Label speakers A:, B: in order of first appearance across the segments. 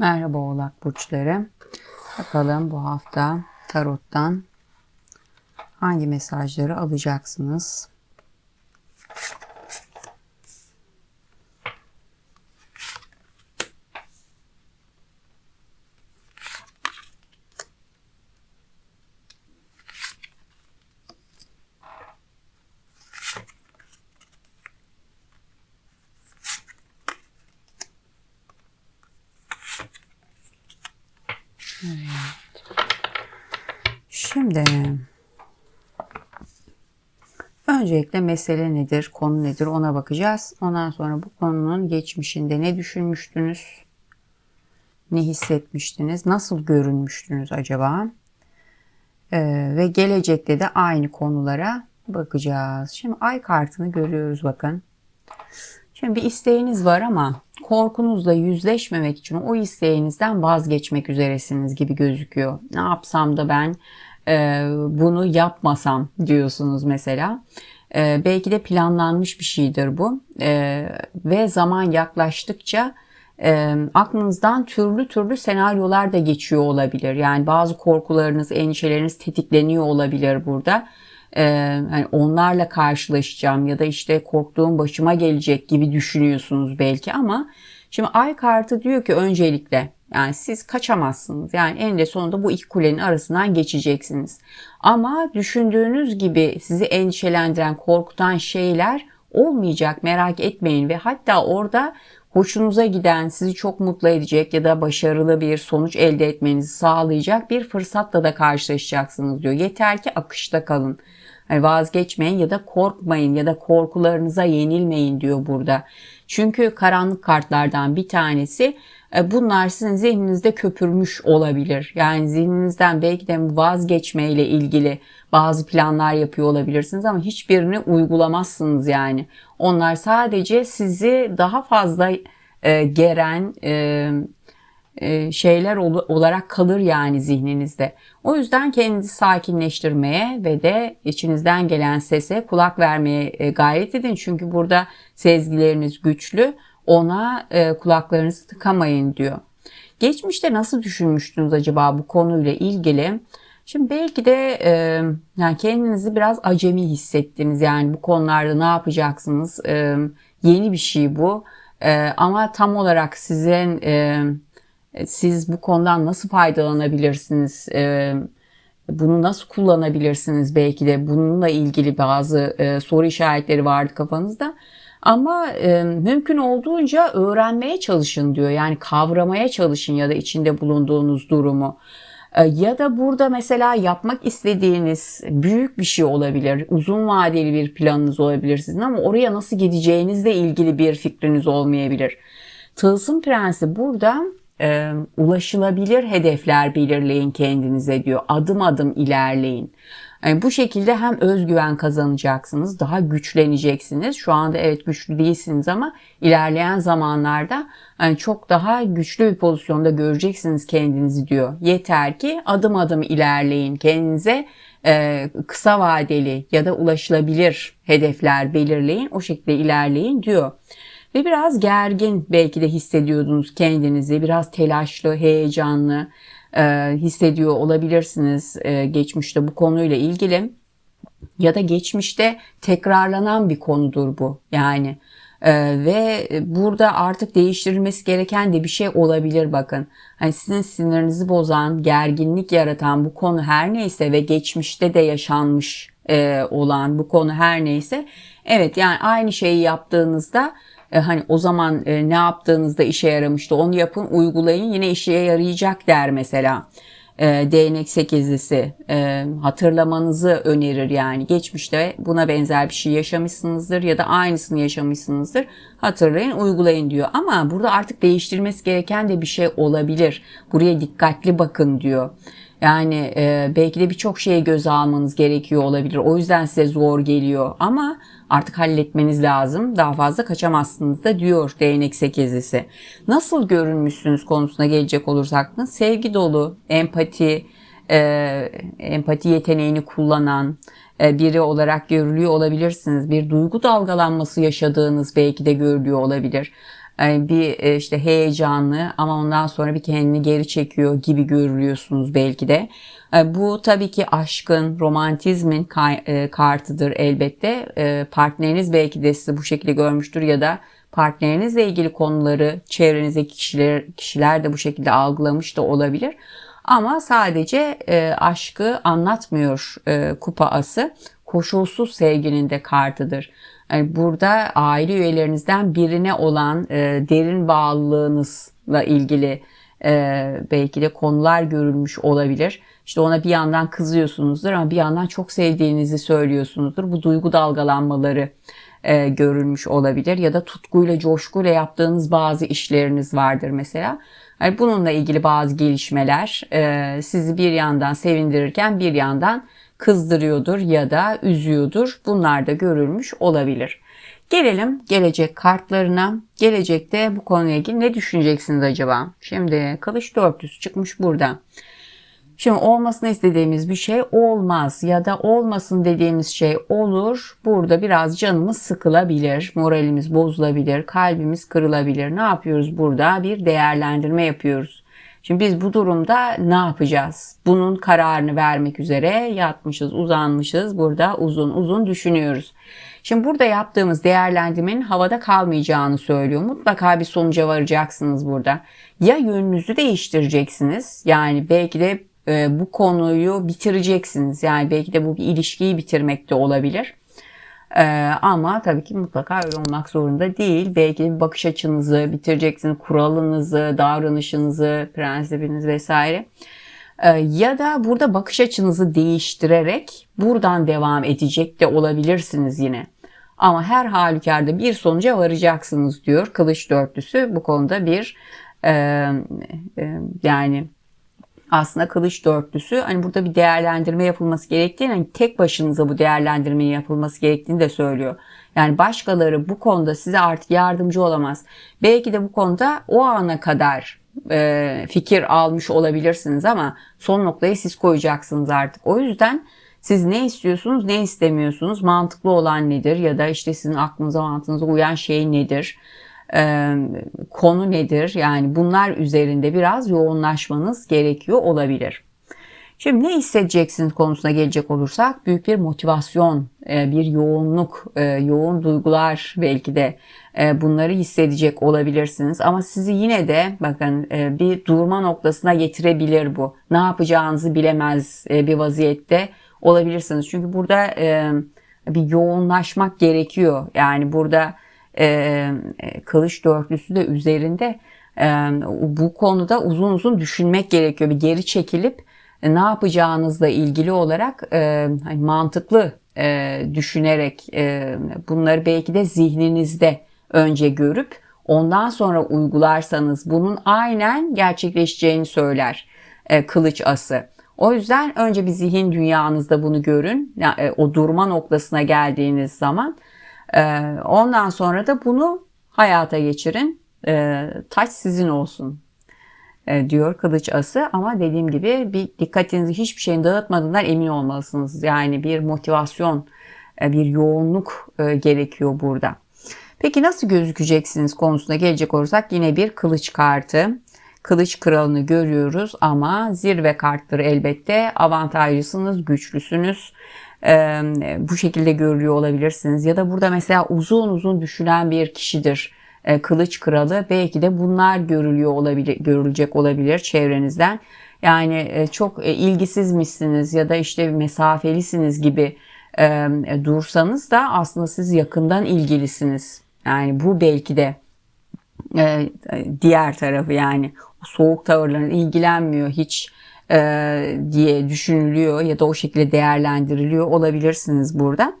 A: Merhaba Oğlak Burçları. Bakalım bu hafta tarottan hangi mesajları alacaksınız? Şimdi öncelikle mesele nedir, konu nedir ona bakacağız. Ondan sonra bu konunun geçmişinde ne düşünmüştünüz, ne hissetmiştiniz, nasıl görünmüştünüz acaba? Ee, ve gelecekte de aynı konulara bakacağız. Şimdi ay kartını görüyoruz bakın. Şimdi bir isteğiniz var ama korkunuzla yüzleşmemek için o isteğinizden vazgeçmek üzeresiniz gibi gözüküyor. Ne yapsam da ben e, bunu yapmasam diyorsunuz mesela. E, belki de planlanmış bir şeydir bu e, ve zaman yaklaştıkça e, aklınızdan türlü türlü senaryolar da geçiyor olabilir. Yani bazı korkularınız, endişeleriniz tetikleniyor olabilir burada. Ee, yani onlarla karşılaşacağım ya da işte korktuğum başıma gelecek gibi düşünüyorsunuz belki ama şimdi ay kartı diyor ki öncelikle yani siz kaçamazsınız. Yani en de sonunda bu iki kulenin arasından geçeceksiniz. Ama düşündüğünüz gibi sizi endişelendiren, korkutan şeyler olmayacak merak etmeyin ve hatta orada hoşunuza giden, sizi çok mutlu edecek ya da başarılı bir sonuç elde etmenizi sağlayacak bir fırsatla da karşılaşacaksınız diyor. Yeter ki akışta kalın. Yani vazgeçmeyin ya da korkmayın ya da korkularınıza yenilmeyin diyor burada. Çünkü karanlık kartlardan bir tanesi bunlar sizin zihninizde köpürmüş olabilir. Yani zihninizden belki de vazgeçmeyle ilgili bazı planlar yapıyor olabilirsiniz ama hiçbirini uygulamazsınız yani. Onlar sadece sizi daha fazla e, geren e, e, şeyler ol, olarak kalır yani zihninizde. O yüzden kendinizi sakinleştirmeye ve de içinizden gelen sese kulak vermeye e, gayret edin. Çünkü burada sezgileriniz güçlü. Ona e, kulaklarınızı tıkamayın diyor. Geçmişte nasıl düşünmüştünüz acaba bu konuyla ilgili? Şimdi belki de e, yani kendinizi biraz acemi hissettiniz. Yani bu konularda ne yapacaksınız? E, yeni bir şey bu. E, ama tam olarak sizin e, siz bu konudan nasıl faydalanabilirsiniz? E, bunu nasıl kullanabilirsiniz belki de bununla ilgili bazı e, soru işaretleri vardı kafanızda. Ama e, mümkün olduğunca öğrenmeye çalışın diyor. Yani kavramaya çalışın ya da içinde bulunduğunuz durumu. E, ya da burada mesela yapmak istediğiniz büyük bir şey olabilir. Uzun vadeli bir planınız olabilir sizin ama oraya nasıl gideceğinizle ilgili bir fikriniz olmayabilir. Tılsım Prensi burada e, ulaşılabilir hedefler belirleyin kendinize diyor. Adım adım ilerleyin. Yani bu şekilde hem özgüven kazanacaksınız, daha güçleneceksiniz. Şu anda evet güçlü değilsiniz ama ilerleyen zamanlarda yani çok daha güçlü bir pozisyonda göreceksiniz kendinizi diyor. Yeter ki adım adım ilerleyin. Kendinize e, kısa vadeli ya da ulaşılabilir hedefler belirleyin. O şekilde ilerleyin diyor. Ve biraz gergin belki de hissediyordunuz kendinizi. Biraz telaşlı, heyecanlı hissediyor olabilirsiniz e, geçmişte bu konuyla ilgili. Ya da geçmişte tekrarlanan bir konudur bu. Yani ee, ve burada artık değiştirilmesi gereken de bir şey olabilir bakın. Hani sizin sinirinizi bozan, gerginlik yaratan bu konu her neyse ve geçmişte de yaşanmış e, olan bu konu her neyse. Evet yani aynı şeyi yaptığınızda e, hani o zaman e, ne yaptığınızda işe yaramıştı onu yapın uygulayın yine işe yarayacak der mesela. E, değnek sekizlisi e, hatırlamanızı önerir yani geçmişte buna benzer bir şey yaşamışsınızdır ya da aynısını yaşamışsınızdır hatırlayın uygulayın diyor ama burada artık değiştirmesi gereken de bir şey olabilir buraya dikkatli bakın diyor. Yani e, belki de birçok şeye göz almanız gerekiyor olabilir. O yüzden size zor geliyor ama artık halletmeniz lazım. Daha fazla kaçamazsınız da diyor değnek sekizlisi. Nasıl görünmüşsünüz konusuna gelecek olursak da sevgi dolu, empati, e, empati yeteneğini kullanan e, biri olarak görülüyor olabilirsiniz. Bir duygu dalgalanması yaşadığınız belki de görülüyor olabilir. Bir e, işte heyecanlı ama ondan sonra bir kendini geri çekiyor gibi görülüyorsunuz belki de. E, bu tabii ki aşkın, romantizmin e, kartıdır elbette. Partneriniz belki de sizi bu şekilde görmüştür ya da partnerinizle ilgili konuları çevrenizdeki kişiler, kişiler de bu şekilde algılamış da olabilir. Ama sadece e, aşkı anlatmıyor e, kupa ası. Koşulsuz sevginin de kartıdır. Burada aile üyelerinizden birine olan e, derin bağlılığınızla ilgili e, belki de konular görülmüş olabilir. İşte ona bir yandan kızıyorsunuzdur ama bir yandan çok sevdiğinizi söylüyorsunuzdur. Bu duygu dalgalanmaları e, görülmüş olabilir ya da tutkuyla, coşkuyla yaptığınız bazı işleriniz vardır mesela. Yani bununla ilgili bazı gelişmeler e, sizi bir yandan sevindirirken bir yandan kızdırıyordur ya da üzüyordur. Bunlar da görülmüş olabilir. Gelelim gelecek kartlarına. Gelecekte bu konuyla ilgili ne düşüneceksiniz acaba? Şimdi kılıç dörtlüsü çıkmış burada. Şimdi olmasını istediğimiz bir şey olmaz ya da olmasın dediğimiz şey olur. Burada biraz canımız sıkılabilir, moralimiz bozulabilir, kalbimiz kırılabilir. Ne yapıyoruz burada? Bir değerlendirme yapıyoruz. Şimdi biz bu durumda ne yapacağız? Bunun kararını vermek üzere yatmışız, uzanmışız. Burada uzun uzun düşünüyoruz. Şimdi burada yaptığımız değerlendirmenin havada kalmayacağını söylüyor. Mutlaka bir sonuca varacaksınız burada. Ya yönünüzü değiştireceksiniz. Yani belki de e, bu konuyu bitireceksiniz. Yani belki de bu bir ilişkiyi bitirmek de olabilir. E, ama tabii ki mutlaka öyle olmak zorunda değil. Belki bir bakış açınızı bitireceksiniz, kuralınızı, davranışınızı, prensibiniz vesaire. E, ya da burada bakış açınızı değiştirerek buradan devam edecek de olabilirsiniz yine. Ama her halükarda bir sonuca varacaksınız diyor Kılıç Dörtlüsü. Bu konuda bir e, e, yani aslında kılıç dörtlüsü hani burada bir değerlendirme yapılması gerektiğini hani tek başınıza bu değerlendirmenin yapılması gerektiğini de söylüyor. Yani başkaları bu konuda size artık yardımcı olamaz. Belki de bu konuda o ana kadar e, fikir almış olabilirsiniz ama son noktayı siz koyacaksınız artık. O yüzden siz ne istiyorsunuz, ne istemiyorsunuz, mantıklı olan nedir ya da işte sizin aklınıza mantığınıza uyan şey nedir? E, konu nedir? Yani bunlar üzerinde biraz yoğunlaşmanız gerekiyor olabilir. Şimdi ne hissedeceksiniz konusuna gelecek olursak büyük bir motivasyon, bir yoğunluk, yoğun duygular belki de bunları hissedecek olabilirsiniz. Ama sizi yine de bakın bir durma noktasına getirebilir bu. Ne yapacağınızı bilemez bir vaziyette olabilirsiniz. Çünkü burada bir yoğunlaşmak gerekiyor. Yani burada e, kılıç dörtlüsü de üzerinde bu konuda uzun uzun düşünmek gerekiyor. Bir geri çekilip e, ne yapacağınızla ilgili olarak hani mantıklı düşünerek bunları belki de zihninizde önce görüp ondan sonra uygularsanız bunun aynen gerçekleşeceğini söyler e, kılıç ası. O yüzden önce bir zihin dünyanızda bunu görün. O durma noktasına geldiğiniz zaman ondan sonra da bunu hayata geçirin. Ee, taç sizin olsun e, diyor kılıç ası ama dediğim gibi bir dikkatinizi hiçbir şeyin dağıtmadığından emin olmalısınız. Yani bir motivasyon, e, bir yoğunluk e, gerekiyor burada. Peki nasıl gözükeceksiniz konusuna gelecek olursak yine bir kılıç kartı. Kılıç kralını görüyoruz ama zirve karttır elbette. Avantajlısınız, güçlüsünüz bu şekilde görülüyor olabilirsiniz. Ya da burada mesela uzun uzun düşünen bir kişidir kılıç kralı. Belki de bunlar görülüyor olabilir, görülecek olabilir çevrenizden. Yani çok ilgisizmişsiniz ya da işte mesafelisiniz gibi dursanız da aslında siz yakından ilgilisiniz. Yani bu belki de diğer tarafı yani soğuk tavırların ilgilenmiyor hiç e, diye düşünülüyor ya da o şekilde değerlendiriliyor olabilirsiniz burada.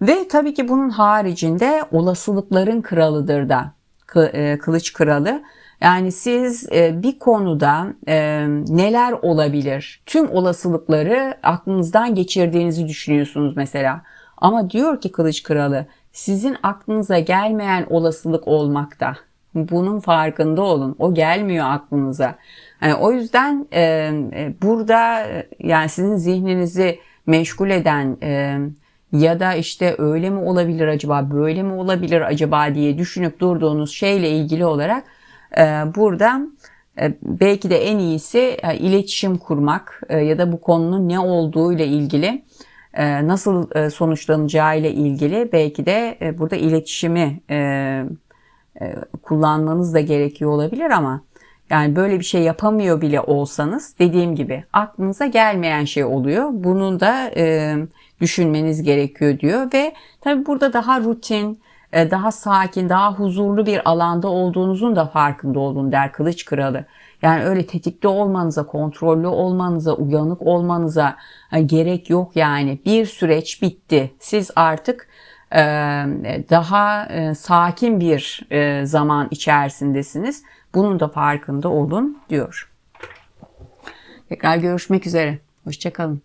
A: Ve tabii ki bunun haricinde olasılıkların kralıdır da e, kılıç kralı. Yani siz e, bir konuda e, neler olabilir? Tüm olasılıkları aklınızdan geçirdiğinizi düşünüyorsunuz mesela. Ama diyor ki kılıç kralı sizin aklınıza gelmeyen olasılık olmakta. Bunun farkında olun. O gelmiyor aklınıza. Yani o yüzden e, burada yani sizin zihninizi meşgul eden e, ya da işte öyle mi olabilir acaba böyle mi olabilir acaba diye düşünüp durduğunuz şeyle ilgili olarak e, burada e, belki de en iyisi e, iletişim kurmak e, ya da bu konunun ne olduğu ile ilgili e, nasıl e, sonuçlanacağı ile ilgili belki de e, burada iletişimi e, kullanmanız da gerekiyor olabilir ama yani böyle bir şey yapamıyor bile olsanız dediğim gibi aklınıza gelmeyen şey oluyor. Bunun da e, düşünmeniz gerekiyor diyor ve tabi burada daha rutin, e, daha sakin, daha huzurlu bir alanda olduğunuzun da farkında olun der Kılıç Kralı. Yani öyle tetikte olmanıza, kontrollü olmanıza, uyanık olmanıza hani gerek yok yani. Bir süreç bitti. Siz artık e, daha e, sakin bir e, zaman içerisindesiniz. Bunun da farkında olun diyor. Tekrar görüşmek üzere. Hoşçakalın.